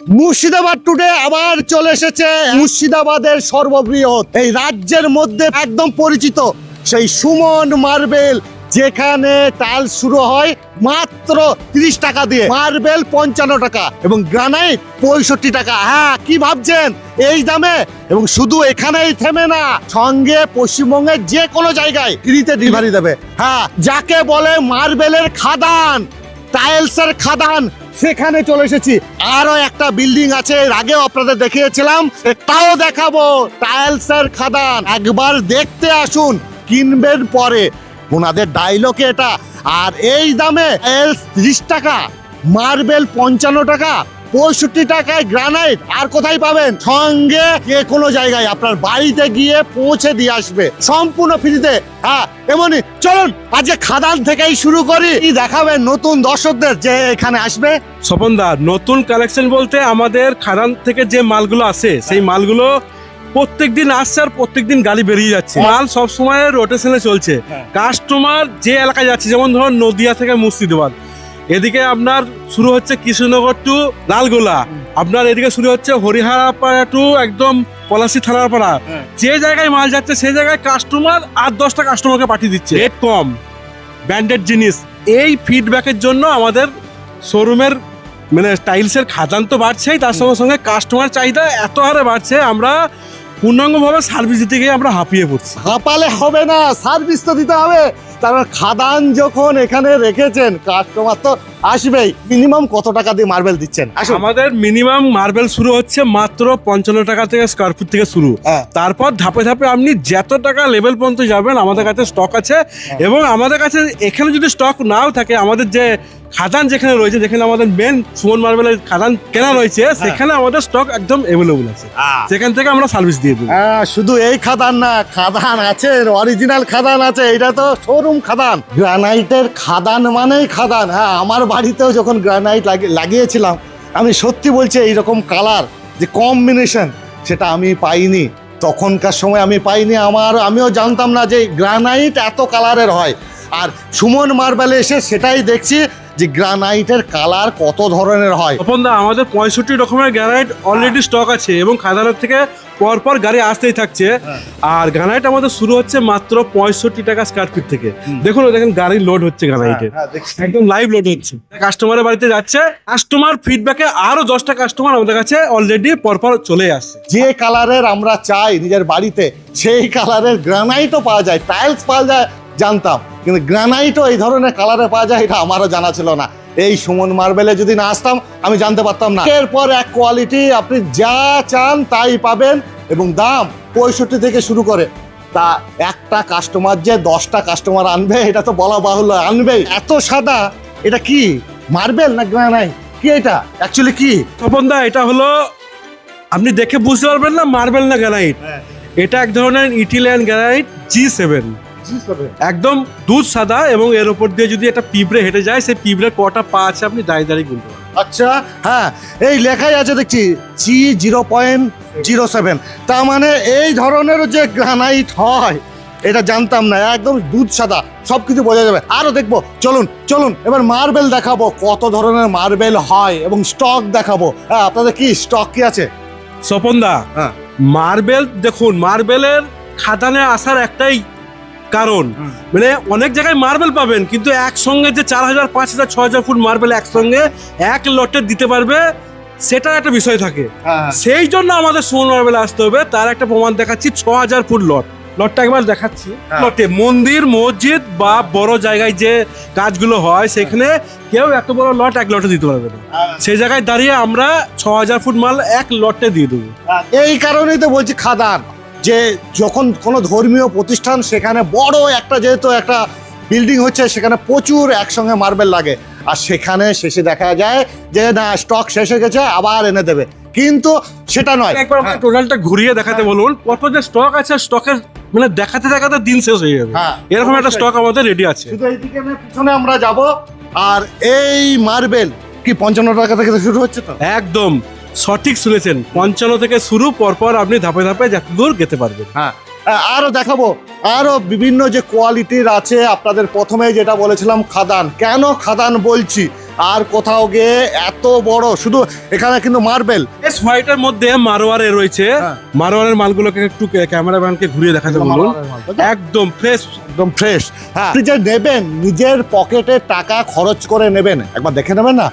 Murshidabad today আবার চলে এসেছে মুর্শিদাবাদের সর্ববৃহৎ। এই রাজ্যের মধ্যে একদম পরিচিত সেই সুমন মার্বেল, যেখানে টাইলস শুরু হয় মাত্র তিরিশ টাকা দিয়ে। মার্বেল পঞ্চান্ন টাকা এবং গ্রানাইট পঁয়ষট্টি টাকা। হ্যাঁ কি ভাবছেন? এই দামে এবং শুধু এখানেই থেমে না, সঙ্গে পশ্চিমবঙ্গের যে কোনো জায়গায় ফ্রিতে ডেলিভারি দেবে। হ্যাঁ যাকে বলে মার্বেলের খাদান, টাইলসের খাদান সেখানে চলে এসেছি। আরও একটা বিল্ডিং আছে, এর আগেও আপনাদের দেখিয়েছিলাম। তাও দেখাবো। টাইলসের খাদান। একবার দেখতে আসুন, কিনবেন পরে। ওনাদের ডায়লগ এটা। আর এই দামে তিরিশ টাকা মার্বেল পঞ্চান্ন টাকা পঁয়ষট্টি টাকায় গ্রানাইট আর কোথায় পাবেন? সঙ্গে যে কোনো জায়গায় আপনার বাড়িতে গিয়ে পৌঁছে দিয়ে আসবে। সম্পূর্ণ ফ্রিতে। হ্যাঁ এমনই। চলুন আজকে খাদান থেকেই শুরু করি। দেখাবেন নতুন দর্শকদের যে এখানে আসবে? স্বপনদা নতুন কালেকশন বলতে আমাদের খাদান থেকে যে মালগুলো আসে সেই মালগুলো প্রত্যেকদিন আসছে আর প্রত্যেকদিন গাড়ি বেরিয়ে যাচ্ছে। মাল সবসময় রোটেশনে চলছে। কাস্টমার যে এলাকায় যাচ্ছে যেমন ধরুন নদিয়া থেকে মুর্শিদাবাদ এদিকে আপনার শুরু হচ্ছে কৃষ্ণনগর টু লালগোলা। আপনার এদিকে শুরু হচ্ছে হরিহারাপাড়া টু একদম পলাশি থানার পাড়া। যে জায়গায় মাল যাচ্ছে সেই জায়গায় কাস্টমার আর দশটা কাস্টমারকে পাঠিয়ে দিচ্ছে। রেট কম। ব্র্যান্ডেড জিনিস। এই ফিডব্যাকের জন্য আমাদের শোরুমের মানে টাইলসের খাজান তো বাড়ছেই তার সঙ্গে সঙ্গে কাস্টমার চাহিদা এত হারে বাড়ছে আমরা পূর্ণাঙ্গভাবে সার্ভিস দিতে গিয়ে আমরা হাঁপিয়ে পড়ছি। হাঁপালে হবে না সার্ভিস তো দিতে হবে। তারপর খাদান যখন এখানে রেখেছেন কাস্টমার তো আসবেই। মিনিমাম কত টাকা দিয়ে মার্বেল দিচ্ছেন? আমাদের মিনিমাম মার্বেল শুরু হচ্ছে মাত্র পঞ্চান্ন টাকা থেকে স্কোয়ার ফুট থেকে শুরু। হ্যাঁ। তারপর ধাপে ধাপে আপনি যত টাকা লেভেল পর্যন্ত যাবেন আমাদের কাছে স্টক আছে। এবং আমাদের কাছে এখানে যদি স্টক নাও থাকে আমাদের যে খাদান যেখানে রয়েছে যেখানে আমাদের মেন সুমন মার্বেলের খাদান কেনা রয়েছে সেখানে আমাদের স্টক একদম অ্যাভেলেবল আছে। সেখান থেকে আমরা সার্ভিস দিয়ে দেবো। হ্যাঁ শুধু এই খাদান না খাদান আছে অরিজিনাল খাদান আছে এটা তো শোরুম খাদান। গ্রানাইটের খাদান মানেই খাদান। হ্যাঁ আমার বাড়িতেও যখন গ্রানাইট লাগিয়েছিলাম, আমি সত্যি বলছি এইরকম কালার, যে কম্বিনেশন, সেটা আমি পাইনি। তখনকার সময় আমি পাইনি। আমার, আমিও জানতাম না যে গ্রানাইট এত কালারের হয়। আর সুমন মার্বেলে এসে সেটাই দেখছি যে গ্রানাইটের কালার কত ধরনের হয়। তপনদা আমাদের পঁয়ষট্টি রকমের গ্রানাইট অলরেডি স্টক আছে এবং খাদানের থেকে পরপর গাড়ি আসতেই থাকছে। আর গ্রানাইট আমাদের শুরু হচ্ছে মাত্র পঁয়ষট্টি টাকা স্কোয়ার ফিট থেকে। দেখুন দেখেন গাড়ি লোড হচ্ছে গ্রানাইটে। হ্যাঁ, একদম লাইভ লোড হচ্ছে। কাস্টমারের বাড়িতে যাচ্ছে। কাস্টমার ফিডব্যাকে আরও দশটা কাস্টমার আমাদের কাছে অলরেডি পরপর চলে আসছে। যে কালারের আমরা চাই নিজের বাড়িতে সেই কালারের গ্রানাইটও পাওয়া যায় টাইলস পাওয়া যায় জানতাম কিন্তু গ্রানাইটও এই ধরনের কালারে পাওয়া যায় এটা আমারও জানা ছিল না। এই সুমন মার্বেলে যদি না আসতাম আমি জানতে পারতাম না। এরপর এক কোয়ালিটি আপনি যা চান তাই পাবেন এবং দাম পঁয়ষট্টি থেকে শুরু করে তা একটা কাস্টমার যে দশটা কাস্টমার আনবে এটা তো বলা বাহুল্য আনবেই। এত সাদা এটা কি মার্বেল না গ্রানাইট কি এটা? অ্যাকচুয়ালি কি? তপনদা এটা হলো আপনি দেখে বুঝতে পারবেন না মার্বেল না গ্রানাইট এটা এক ধরনের ইটিলিয়ান গ্রানাইট জি সেভেন একদম দুধ সাদা এবং এর উপর দিয়ে যদি একটা পিঁপড়ে হেঁটে যায় সেই পিঁপড়ে কটা পা আছে আপনি দাঁড়িয়ে দাঁড়িয়ে গুনতে আচ্ছা হ্যাঁ এই লেখাই আছে দেখছি G zero point zero seven. তার মানে এই ধরনের যে গ্রানাইট হয় এটা জানতাম না একদম দুধ সাদা সব কিছু বোঝা যাবে। আরও দেখব চলুন চলুন এবার মার্বেল দেখাবো কত ধরনের মার্বেল হয় এবং স্টক দেখাবো। হ্যাঁ আপনাদের কি স্টক কি আছে? স্বপনদা হ্যাঁ। মার্বেল দেখুন মার্বেলের খাদানে আসার একটাই কারণ মানে অনেক জায়গায় মার্বেল পাবেন কিন্তু একসঙ্গে যে চার হাজার পাঁচ হাজার ছ হাজার ফুট মার্বেল একসঙ্গে এক লটে দিতে পারবে সেটা একটা বিষয় থাকে। হ্যাঁ সেই জন্য আমাদের সুমন মার্বেল আসতে হবে তার একটা প্রমাণ দেখাচ্ছি ছ হাজার ফুট লট লটটা একবার দেখাচ্ছি। হ্যাঁ। লটে মন্দির মসজিদ বা বড় জায়গায় যে কাজগুলো হয় সেখানে কেউ এত বড় লট এক লটে দিতে পারবে না। সেই জায়গায় দাঁড়িয়ে আমরা ছ হাজার ফুট মাল এক লটে দিয়ে দেবো। এই কারণেই তো বলছি খাদান। যে যখন কোনো ধর্মীয় প্রতিষ্ঠান সেখানে বড় একটা যেহেতু একটা বিল্ডিং হচ্ছে সেখানে প্রচুর একসঙ্গে মার্বেল লাগে। আর সেখানে শেষে দেখা যায় যে না স্টক শেষ হয়ে গেছে আবার এনে দেবে। কিন্তু সেটা নয়। একবার টোটালটা ঘুরিয়ে দেখাতে বলুন কত যে স্টক আছে স্টকের মানে দেখাতে দেখাতে দিন শেষ হয়ে যাবে। হ্যাঁ, এরকম একটা স্টক আমাদের রেডি আছে। শুধু এইদিকে পিছনে আমরা যাব। আর এই মার্বেল কি পঞ্চান্ন টাকা থেকে শুরু হচ্ছে তো? একদম। সঠিক শুনেছেন। পঞ্চান্ন থেকে শুরু পরপর আপনি ধাপে ধাপে যত দূর যেতে পারবেন। হ্যাঁ আরও দেখাবো। আরও বিভিন্ন যে কোয়ালিটির আছে আপনাদের প্রথমে যেটা বলেছিলাম খাদান। কেন খাদান বলছি? আর কোথাও গিয়ে এত বড় শুধু এখানে কিন্তু মার্বেল। এস হোয়াইটের মধ্যে মারোয়ারে রয়েছে। হ্যাঁ। মারোয়ারের মালগুলোকে একটু ক্যামেরাম্যানকে ঘুরিয়ে দেখাতে বলুন। একদম ফ্রেশ একদম ফ্রেশ হ্যাঁ আপনি যে নেবেন নিজের পকেটে টাকা খরচ করে নেবেন একবার দেখে নেবেন না?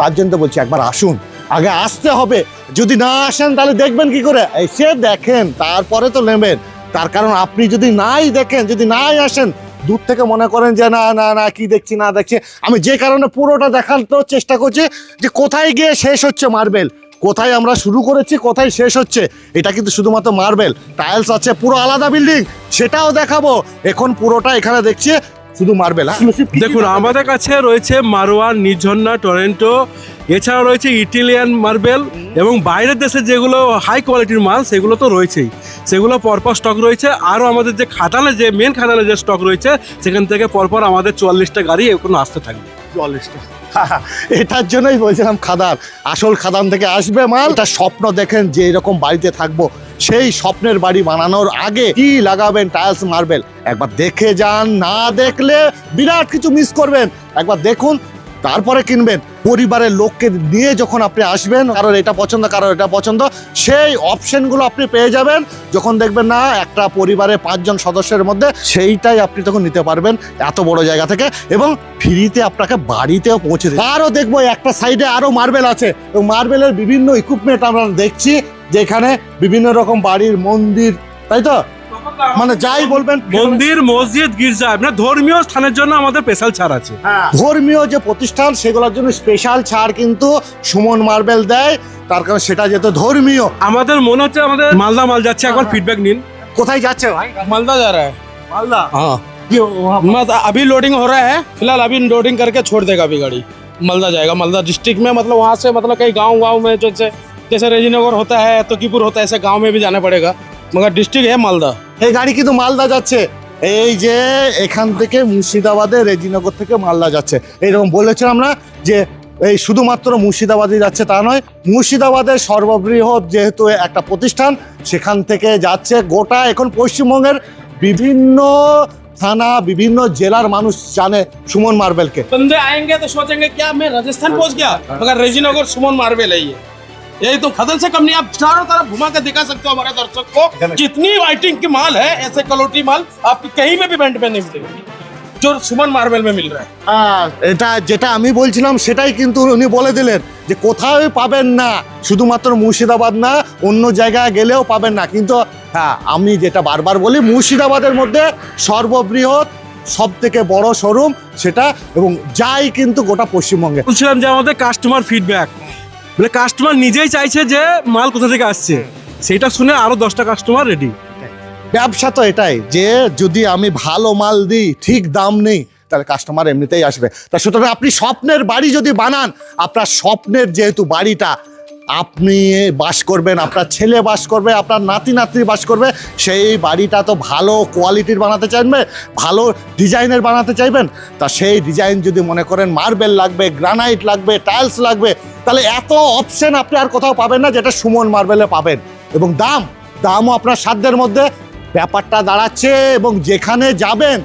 তার জন্য তো বলছি একবার আসুন। আগে আসতে হবে। যদি না আসেন, তাহলে দেখবেন কি করে? এসে দেখেন, তারপরে তো নেবেন। তার কারণ আপনি যদি নাই দেখেন, যদি নাই আসেন, দূর থেকে মনে করেন যে, না না না, কি দেখছি, না দেখছি। আমি যে কারণে পুরোটা দেখানোর চেষ্টা করছি যে, কোথায় গিয়ে শেষ হচ্ছে মার্বেল? কোথায় আমরা শুরু করেছি, কোথায় শেষ হচ্ছে? এটা কিন্তু শুধুমাত্র মার্বেল। টাইলস আছে, পুরো আলাদা বিল্ডিং। সেটাও দেখাবো। এখন পুরোটা এখানে দেখছি শুধু মার্বেল দেখুন আমাদের কাছে রয়েছে মারোয়ার নির্ঝর্ণা টরেন্টো এছাড়া রয়েছে ইটালিয়ান মার্বেল এবং বাইরের দেশে যেগুলো হাই কোয়ালিটির মাল সেগুলো তো রয়েছেই। সেগুলো পরপর স্টক রয়েছে। আরও আমাদের যে খাটালে যে মেন খাটালে যে স্টক রয়েছে সেখান থেকে পরপর আমাদের চুয়াল্লিশটা গাড়ি এখন আসতে থাকবে। চুয়াল্লিশটা। এটার জন্যই বলছিলাম খাদান। আসল খাদান থেকে আসবে মাল। এটা স্বপ্ন দেখেন যে এরকম বাড়িতে থাকব। সেই স্বপ্নের বাড়ি বানানোর আগে কি লাগাবেন টাইলস মার্বেল একবার দেখে যান, না দেখলে বিরাট কিছু মিস করবেন। একবার দেখুন, তারপরে কিনবেন। পরিবারের লোককে নিয়ে যখন আপনি আসবেন, কারোর এটা পছন্দ, কারোর এটা পছন্দ, সেই অপশনগুলো আপনি পেয়ে যাবেন। যখন দেখবেন, না, একটা পরিবারের পাঁচজন সদস্যের মধ্যে সেইটাই আপনি তখন নিতে পারবেন এত বড় জায়গা থেকে এবং ফ্রিতে আপনাকে বাড়িতেও পৌঁছে দেবে আরও দেখব, একটা সাইডে আরও মার্বেল আছে। মার্বেলের বিভিন্ন ইকুইপমেন্ট আমরা দেখছি। যেখানে বিভিন্ন রকম বাড়ির মন্দির তাই তো মানে যাই বলবেন মন্দির মসজিদ গির্জা আপনার ধর্মীয় স্থানের জন্য আমাদের স্পেশাল ছাড় আছে ধর্মীয় যে প্রতিষ্ঠান সেগুলোর জন্য স্পেশাল ছাড় কিন্তু সুমন মার্বেল দেয় তার কারণ সেটা যেহেতু ধর্মীয় আমাদের মনে হচ্ছে আমাদের মালদা মাল যাচ্ছে একবার ফিডব্যাক নিন কোথায় যাচ্ছে ভাই मालदा जा रहा है মালদা हाँ কি ও- मत अभी लोडिंग हो रहा है फिलहाल अभी लोडिंग करके छोड़ देगा अभी गाड़ी मालदा जाएगा मालदा डिस्ट्रिक्ट में मतलब वहाँ से मतलब कई गांव गांव में जैसे जैसे रेजीनगर होता है तोकीपुर होता है ऐसे गांव में भी जाना पड़ेगा मगर डिस्ट्रिक्ट है मालदा এই গাড়ি কিন্তু মালদা যাচ্ছে এই যে এখান থেকে মুর্শিদাবাদে রেজিনগর থেকে মালদা যাচ্ছে এইরকম বলেছিলাম না যে এই শুধুমাত্র মুর্শিদাবাদে যাচ্ছে তা নয় মুর্শিদাবাদের সর্ববৃহৎ যেহেতু একটা প্রতিষ্ঠান সেখান থেকে যাচ্ছে গোটা এখন পশ্চিমবঙ্গের বিভিন্ন থানা বিভিন্ন জেলার মানুষ জানে সুমন মার্বেলকে बंदे आएंगे तो सोचेंगे क्या मैं राजस्थान पहुंच गया मगर रेजीनगर सुमन मार्बल है ये यही तो खदल से कम नहीं आप चारों तरफ घुमा के दिखा सकते हो हमारे दर्शक को कितनी वाइटिंग की माल है ऐसे कलोटी माल आपकी कहीं में भी बैंड में नहीं मिलेगी जो सुमन मार्बल में मिल रहा है আর এটা যেটা আমি বলছিলাম সেটাই কিন্তু উনি বলে দিলেন যে কোথাও পাবেন না শুধুমাত্র মুর্শিদাবাদ না অন্য জায়গায় গেলেও পাবেন না কিন্তু হ্যাঁ আমি যেটা বারবার বলি মুর্শিদাবাদের মধ্যে সর্ববৃহৎ সব থেকে বড় শোরুম সেটা এবং যাই কিন্তু গোটা পশ্চিমবঙ্গে বলছিলাম যে আমাদের কাস্টমার ফিডব্যাক মানে কাস্টমার নিজেই চাইছে যে মাল কোথা থেকে আসছে। সেটা শুনে আরও দশটা কাস্টমার রেডি ব্যবসা তো এটাই যে যদি আমি ভালো মাল দিই ঠিক দাম নেই তাহলে কাস্টমার এমনিতেই আসবে। তা সুতরাং আপনি স্বপ্নের বাড়ি যদি বানান আপনার স্বপ্নের যেহেতু বাড়িটা আপনি বাস করবেন, আপনার ছেলে বাস করবে, আপনার নাতি নাতনি বাস করবে, সেই বাড়িটা তো ভালো কোয়ালিটির বানাতে চাইবে, ভালো ডিজাইনের বানাতে চাইবেন। তা সেই ডিজাইন যদি মনে করেন, মার্বেল লাগবে, গ্রানাইট লাগবে, টাইলস লাগবে, তাহলে এত অপশন আপনি আর কোথাও পাবেন না যেটা সুমন মার্বেলে পাবেন। এবং দাম, দামও আপনার সাধ্যের মধ্যে। ব্যাপারটা দাঁড়াচ্ছে এবং যেখানে যাবেন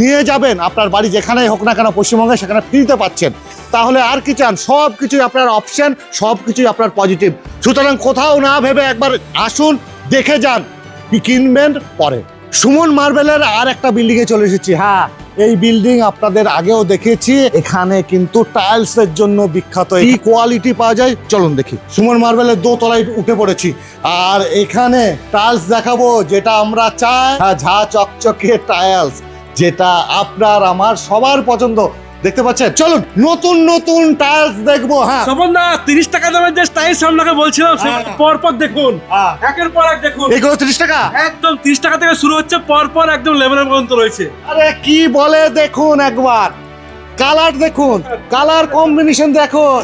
নিয়ে যাবেন। আপনার বাড়ি যেখানেই হোক না কেন পশ্চিমবঙ্গে সেখানে ফ্রিতে পাচ্ছেন। তাহলে আর কি চান? সব কিছুই আপনার অপশন সব কিছুই আপনার পজিটিভ সুতরাং কোথাও না ভেবে একবার আসুন দেখে যান কি কিনবেন পরে। সুমন মার্বেলের আর একটা বিল্ডিংয়ে চলে এসেছি। হ্যাঁ এই বিল্ডিং আপনাদের আগেও দেখেছি এখানে কিন্তু টাইলস এর জন্য বিখ্যাত এই কোয়ালিটি পাওয়া যায়। চলুন দেখি। সুমন মার্বেলের দোতলায় উঠে পড়েছি। আর এখানে টাইলস দেখাবো যেটা আমরা চাই। হ্যাঁ, ঝা চকচকে টাইলস যেটা আপনার আমার সবার পছন্দ। দেখতে পাচ্ছেন? চলুন নতুন নতুন টাইলস দেখব হ্যাঁ। স্বপন দা তিরিশ টাকা দামের যে স্টাইল আপনাকে বলছিলাম হ্যাঁ। পর পর দেখুন। হ্যাঁ। একের পর এক দেখুন। এগুলো তিরিশ টাকা? একদম তিরিশ টাকা থেকে শুরু হচ্ছে পর পর একদম লেভেলের পর্যন্ত রয়েছে। আরে কি বলে দেখুন একবার। কালার দেখুন কালার কম্বিনেশন দেখুন।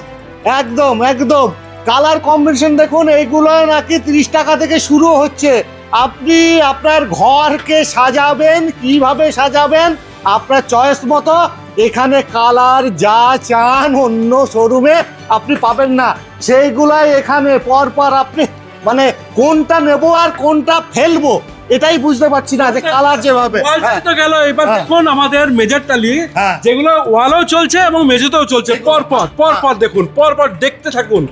একদম একদম। কালার কম্বিনেশন দেখুন এইগুলো নাকি তিরিশ টাকা থেকে শুরু হচ্ছে। আপনি আপনার ঘরকে সাজাবেন, কীভাবে সাজাবেন? আপনার চয়েস মতো এখানে কালার, যা চান অন্য শোরুমে আপনি পাবেন না। সেইগুলাই এখানে পরপর আপনি মানে কোনটা নেব আর কোনটা ফেলব? এটাই বুঝতে পারছি না যে কালার যেভাবে হ্যাঁ, তো গেল এবার হ্যাঁ। দেখুন আমাদের মেজর টালি হ্যাঁ। যেগুলো ওয়ালও চলছে এবং মেঝেতেও চলছে পর পর পর পর দেখুন পর পর দেখতে থাকুন।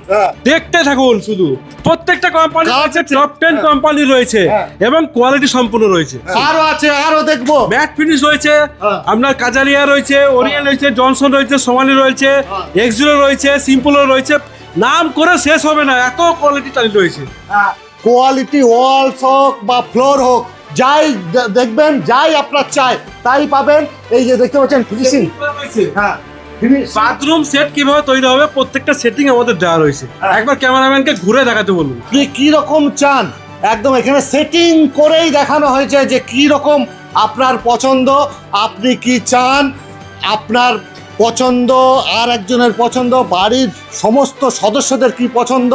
দেখতে থাকুন শুধু প্রত্যেকটা কোম্পানি আছে। টপ টেন কোম্পানি রয়েছে। এবং কোয়ালিটি সম্পূর্ণ রয়েছে আরও আছে আরও দেখব ম্যাট ফিনিশ রয়েছে। আপনার কাজারিয়া রয়েছে ওরিয়েল রয়েছে জনসন রয়েছে সোমালি রয়েছে। এক্সিরো রয়েছে সিম্পলও রয়েছে নাম করে শেষ হবে না এত কোয়ালিটি টালি রয়েছে কোয়ালিটি ওয়ালস হোক বা ফ্লোর হোক যাই দেখবেন যাই আপনার চাই তাই পাবেন। এই যে দেখতে পাচ্ছেন ফিনিশিং হ্যাঁ বাথরুম সেট কীভাবে তৈরি হবে প্রত্যেকটা সেটিং আমাদের দেওয়া রয়েছে। হ্যাঁ। একবার ক্যামেরাম্যানকে ঘুরে দেখাতে বলুন। আপনি কি রকম চান একদম এখানে সেটিং করেই দেখানো হয়েছে যে কি রকম আপনার পছন্দ আপনি কি চান আপনার পছন্দ আর একজনের পছন্দ বাড়ির সমস্ত সদস্যদের কি পছন্দ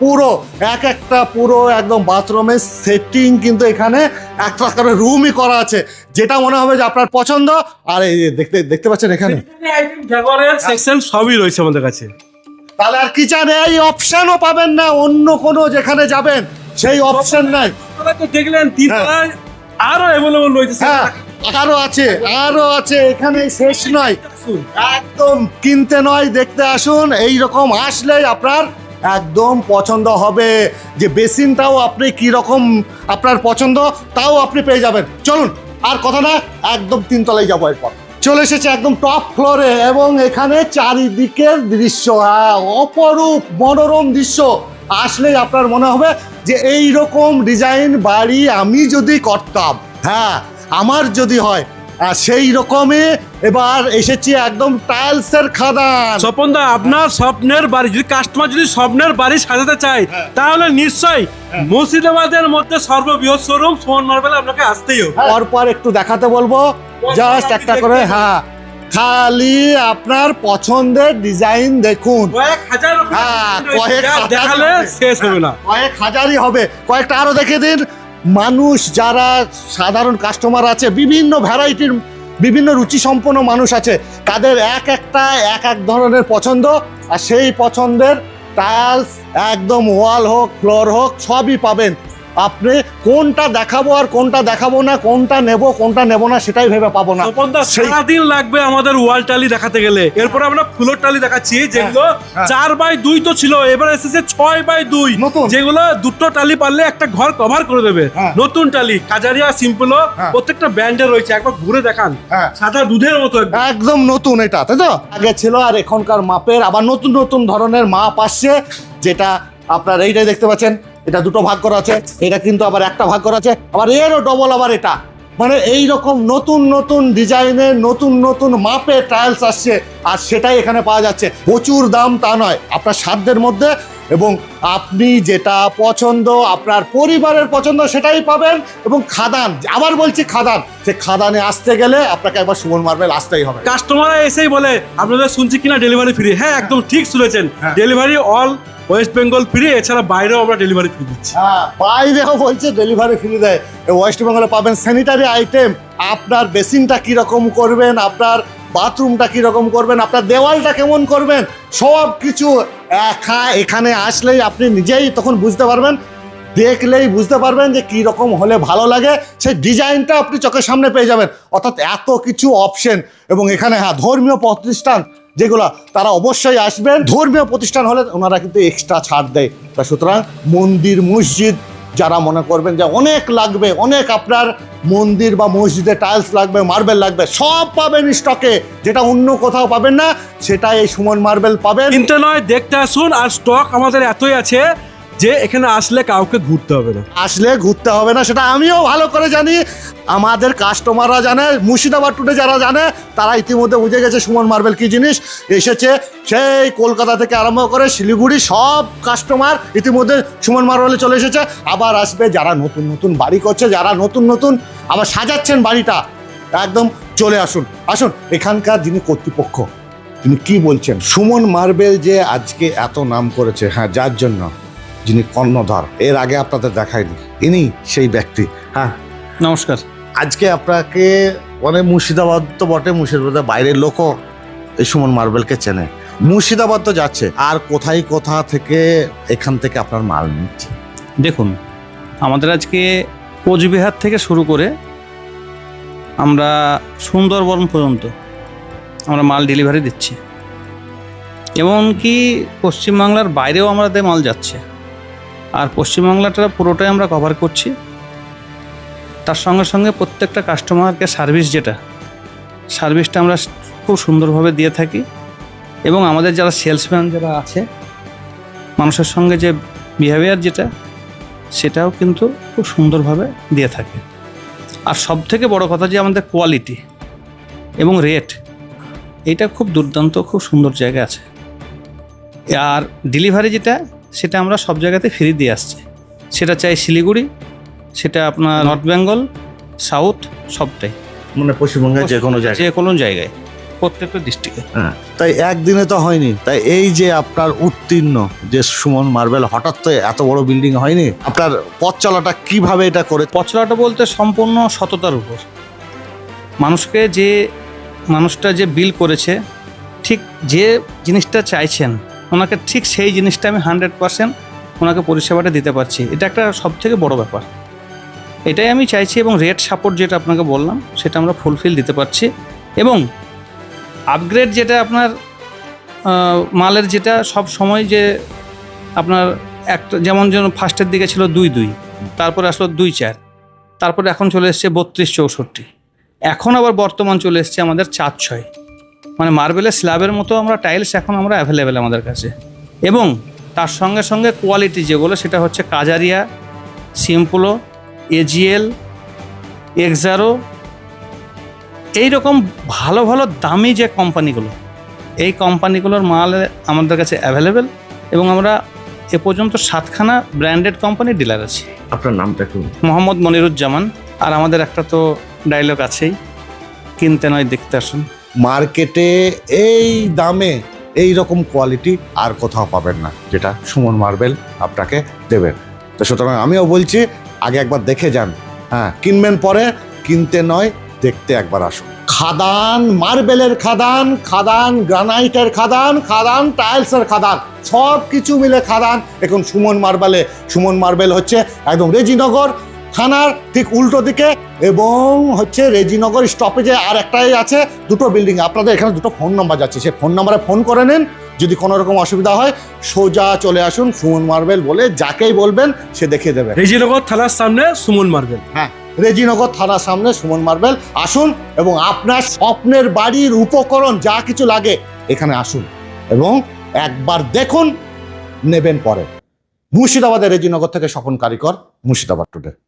পুরো এক একটা পুরো একদম বাথরুমের সেটিং কিন্তু এখানে একটা করে রুমই করা আছে। যেটা মনে হবে যে আপনার পছন্দ আর এই দেখতে দেখতে পাচ্ছেন এখানে? সেকশন সবই রয়েছে আমাদের কাছে। তাহলে আর কি চান? এই অপশনও পাবেন না অন্য কোনো যেখানে যাবেন সেই অপশন নাই। দেখলেন তিন তলায় আরও অ্যাভেলেবল রয়েছে হ্যাঁ আরও আছে আরও আছে এখানে শেষ নয়। একদম কিনতে নয় দেখতে আসুন এই রকম আসলেই আপনার একদম পছন্দ হবে। যে বেসিনটাও আপনি কি রকম আপনার পছন্দ তাও আপনি পেয়ে যাবেন। চলুন আর কথা না একদম তিনতলায় যাব এরপর। চলে এসেছে একদম টপ ফ্লোরে এবং এখানে চারিদিকের দৃশ্য আহ, অপরূপ মনোরম দৃশ্য। আসলেই আপনার মনে হবে যে এই রকম ডিজাইন বাড়ি আমি যদি করতাম হ্যাঁ আমার যদি হয় আর সেই রকমই এবার এসেছি একদম টাইলসের খাদান। স্বপনদা আপনার স্বপ্নের বাড়ি যদি কাস্টমার যদি স্বপ্নের বাড়ি সাজাতে চায় তাহলে নিশ্চয়ই মুর্শিদাবাদের মধ্যে সর্ববৃহৎ শোরুম সোহন মার্বেল আপনাকে আসতেই হবে। পরপর একটু দেখাতে বলব। জাস্ট একটা করে হ্যাঁ। খালি আপনার পছন্দের ডিজাইন দেখুন। কয়েক হাজার হ্যাঁ, কয়েক দেখালে শেষ হবে না। কয়েক হাজারই হবে। কয়েকটা আরও দেখে দিন। মানুষ যারা সাধারণ কাস্টমার আছে, বিভিন্ন ভ্যারাইটির বিভিন্ন রুচি সম্পন্ন মানুষ আছে, তাদের এক একটা, এক এক ধরনের পছন্দ, আর সেই পছন্দের টাইলস একদম ওয়াল হোক ফ্লোর হোক, সবই পাবেন। আপনি কোনটা দেখাবো আর কোনটা দেখাবো না কোনটা নেব কোনটা নেব না সেটাই ভেবে পাবো না সারাদিন লাগবে আমাদের ওয়াল টালি দেখাতে গেলে এরপর আমরা ফুলের টালি দেখাচ্ছি যেগুলো হ্যাঁ। চার বাই দুই তো ছিল এবার এসেছে ছয় বাই দুই নতুন। যেগুলো দুটো টালি পারলে একটা ঘর কভার করে দেবে হ্যাঁ। নতুন টালি কাজারিয়া সিম্পলও হ্যাঁ। প্রত্যেকটা ব্র্যান্ডের রয়েছে একবার ঘুরে দেখান হ্যাঁ। সাদা দুধের মতো। একদম নতুন এটা তাই তো আগে ছিল আর এখনকার মাপের আবার নতুন নতুন ধরনের মাপ আসছে যেটা আপনার এইটাই দেখতে পাচ্ছেন এটা দুটো ভাগ করা আছে এটা কিন্তু আবার একটা ভাগ করা আছে আবার এরও ডবল আবার এটা। মানে এই রকম নতুন নতুন ডিজাইনের নতুন নতুন মাপে টাইলস আসছে আর সেটাই এখানে পাওয়া যাচ্ছে। প্রচুর দাম তা নয় আপনার সাধ্যের মধ্যে এবং আপনি যেটা পছন্দ আপনার পরিবারের পছন্দ সেটাই পাবেন এবং খাদান আবার বলছি খাদান সে খাদানে আসতে গেলে আপনাকে একবার সুমন মার্বেল আসতেই হবে। কাস্টমাররা এসেই বলে আপনাদের শুনছি কিনা ডেলিভারি ফ্রি হ্যাঁ একদম ঠিক শুনেছেন। হ্যাঁ। Delivery all West Bengal free, এছাড়া বাইরেও আমরা ডেলিভারি ফ্রি দিচ্ছি। হ্যাঁ বাইরেও বলছে ডেলিভারি ফ্রি দেয়। ওয়েস্ট বেঙ্গলে পাবেন স্যানিটারি আইটেম আপনার বেসিনটা কীরকম করবেন? আপনার বাথরুমটা কীরকম করবেন? আপনার দেওয়ালটা কেমন করবেন? সব কিছু একা এখানে আসলেই আপনি নিজেই তখন বুঝতে পারবেন। দেখলেই বুঝতে পারবেন যে কী রকম হলে ভালো লাগে। সেই ডিজাইনটা আপনি চোখের সামনে পেয়ে যাবেন। অর্থাৎ এত কিছু অপশন এবং এখানে হ্যাঁ ধর্মীয় প্রতিষ্ঠান যেগুলো তারা অবশ্যই আসবেন। ধর্মীয় প্রতিষ্ঠান হলে ওনারা কিন্তু এক্সট্রা ছাড় দেয়। তা সুতরাং মন্দির, মসজিদ, যারা মনে করবেন যে অনেক লাগবে, অনেক আপনার মন্দির বা মসজিদে টাইলস লাগবে মার্বেল লাগবে, সব পাবেন স্টকে যেটা অন্য কোথাও পাবেন না সেটা এই সুমন মার্বেল পাবেন। কিনতে নয়, দেখতে আসুন, আর স্টক আমাদের এতই আছে যে এখানে আসলে কাউকে ঘুরতে হবে না। আসলে ঘুরতে হবে না, সেটা আমিও ভালো করে জানি। আমাদের কাস্টমাররা জানে, মুর্শিদাবাদ টুডে যারা জানে, তারা ইতিমধ্যে বুঝে গেছে সুমন মার্বেল কি জিনিস। এসেছে সেই কলকাতা থেকে আরম্ভ করে শিলিগুড়ি, সব কাস্টমার ইতিমধ্যে সুমন মার্বেলে চলে এসেছে। আবার আসবে যারা নতুন নতুন বাড়ি করছে, যারা নতুন নতুন আবার সাজাচ্ছেন বাড়িটা, একদম চলে আসুন। আসুন, এখানকার যিনি কর্তৃপক্ষ, তিনি কি বলছেন? সুমন মার্বেল যে আজকে এত নাম করেছে হ্যাঁ যার জন্য। যিনি কর্ণধার এর আগে আপনাদের দেখায়নি। ইনি সেই ব্যক্তি। হ্যাঁ। নমস্কার। আজকে আপনাকে মানে মুর্শিদাবাদ তো বটে মুর্শিদাবাদের বাইরের লোকও এই সুমন মার্বেলকে চেনে। মুর্শিদাবাদ তো যাচ্ছে আর কোথায় কোথা থেকে এখান থেকে আপনার মাল নিচ্ছে? দেখুন আমাদের আজকে কোচবিহার থেকে শুরু করে আমরা সুন্দরবন পর্যন্ত আমরা মাল ডেলিভারি দিচ্ছি। এমনকি পশ্চিমবাংলার বাইরেও আমাদের মাল যাচ্ছে। আর পশ্চিমবাংলাটা পুরোটাই আমরা কভার করছি। তার সঙ্গে সঙ্গে প্রত্যেকটা কাস্টমারকে সার্ভিস যেটা সার্ভিসটা আমরা খুব সুন্দরভাবে দিয়ে থাকি এবং আমাদের যারা সেলসম্যান যারা আছে, মানুষের সঙ্গে যে বিহেভিয়ার যেটা, সেটাও কিন্তু খুব সুন্দরভাবে দিয়ে থাকে। আর সব থেকে বড় কথা যে আমাদের কোয়ালিটি এবং রেট এটা খুব দুর্দান্ত, খুব সুন্দর জায়গা আছে। আর ডেলিভারি যেটা সেটা আমরা সব জায়গাতে ফ্রি দিয়ে আসছি। সেটা চাই শিলিগুড়ি সেটা আপনার নর্থ বেঙ্গল সাউথ সবটাই। মানে পশ্চিমবঙ্গের যে কোনো জায়গায়। যে কোনো জায়গায় প্রত্যেকটা ডিস্ট্রিক্টে হ্যাঁ তাই একদিনে তো হয়নি। তাই এই যে আপনার উত্তীর্ণ যে সুমন মার্বেল হঠাৎ তো এত বড় বিল্ডিং হয়নি আপনার পথ চলাটা কীভাবে এটা করে? পচলাটা বলতে সম্পূর্ণ সততার উপর। মানুষকে যে মানুষটা যে বিল করেছে ঠিক যে জিনিসটা চাইছেন ওনাকে ঠিক সেই জিনিসটা আমি হান্ড্রেড পারসেন্ট ওনাকে পরিষেবাটা দিতে পারছি। এটা একটা সব থেকে বড় ব্যাপার। এটাই আমি চাইছি এবং রেট সাপোর্ট যেটা আপনাকে বললাম, সেটা আমরা ফুলফিল দিতে পারছি এবং আপগ্রেড যেটা আপনার মালের যেটা সব সময় যে আপনার একটা, যেমন যেন ফার্স্টের দিকে ছিল দুই দুই, তারপরে আসলো দুই চার, তারপরে এখন চলে এসছে বত্রিশ চৌষট্টি। এখন আবার বর্তমান চলে এসছে আমাদের চার ছয়। মানে মার্বেলের স্ল্যাবের মতো আমরা টাইলস এখন আমরা অ্যাভেলেবেল আমাদের কাছে। এবং তার সঙ্গে সঙ্গে কোয়ালিটি যেগুলো সেটা হচ্ছে কাজারিয়া সিম্পলো এজিএল এক্সারো এইরকম ভালো ভালো দামি যে কোম্পানিগুলো এই কোম্পানিগুলোর মাল আমাদের কাছে অ্যাভেলেবেল এবং আমরা এ পর্যন্ত সাতখানা ব্র্যান্ডেড কোম্পানির ডিলার আছি। আপনার নামটা একটু মোহাম্মদ মনিরুজ্জামান আর আমাদের একটা তো ডায়লগ আছেই। কিনতে নয় দেখতে আসুন। মার্কেটে এই দামে এই রকম কোয়ালিটি আর কোথাও পাবেন না, যেটা সুমন মার্বেল আপনাকে দেবেন। তো সুতরাং আমিও বলছি, আগে একবার দেখে যান। হ্যাঁ কিনবেন পরে, কিনতে নয়, দেখতে একবার আসুন। খাদান মার্বেলের খাদান খাদান গ্রানাইটের খাদান খাদান টাইলসের খাদান সব কিছু মিলে খাদান। এখন সুমন মার্বেলে, সুমন মার্বেল হচ্ছে একদম রেজিনগর থানার ঠিক উল্টো দিকে এবং হচ্ছে রেজিনগর স্টপেজে আর একটাই আছে দুটো বিল্ডিং আপনাদের এখানে দুটো ফোন নাম্বার যাচ্ছে সেই ফোন নাম্বারে ফোন করে নিন যদি কোনো রকম অসুবিধা হয় সোজা চলে আসুন সুমন মার্বেল বলে যাকেই বলবেন সে দেখিয়ে দেবে। রেজিনগর থানার সামনে সুমন মার্বেল। হ্যাঁ রেজিনগর থানার সামনে সুমন মার্বেল আসুন এবং আপনার স্বপ্নের বাড়ির উপকরণ যা কিছু লাগে এখানে আসুন এবং একবার দেখুন নেবেন পরে। মুর্শিদাবাদের রেজিনগর থেকে স্বপন কারিকর মুর্শিদাবাদ টুডে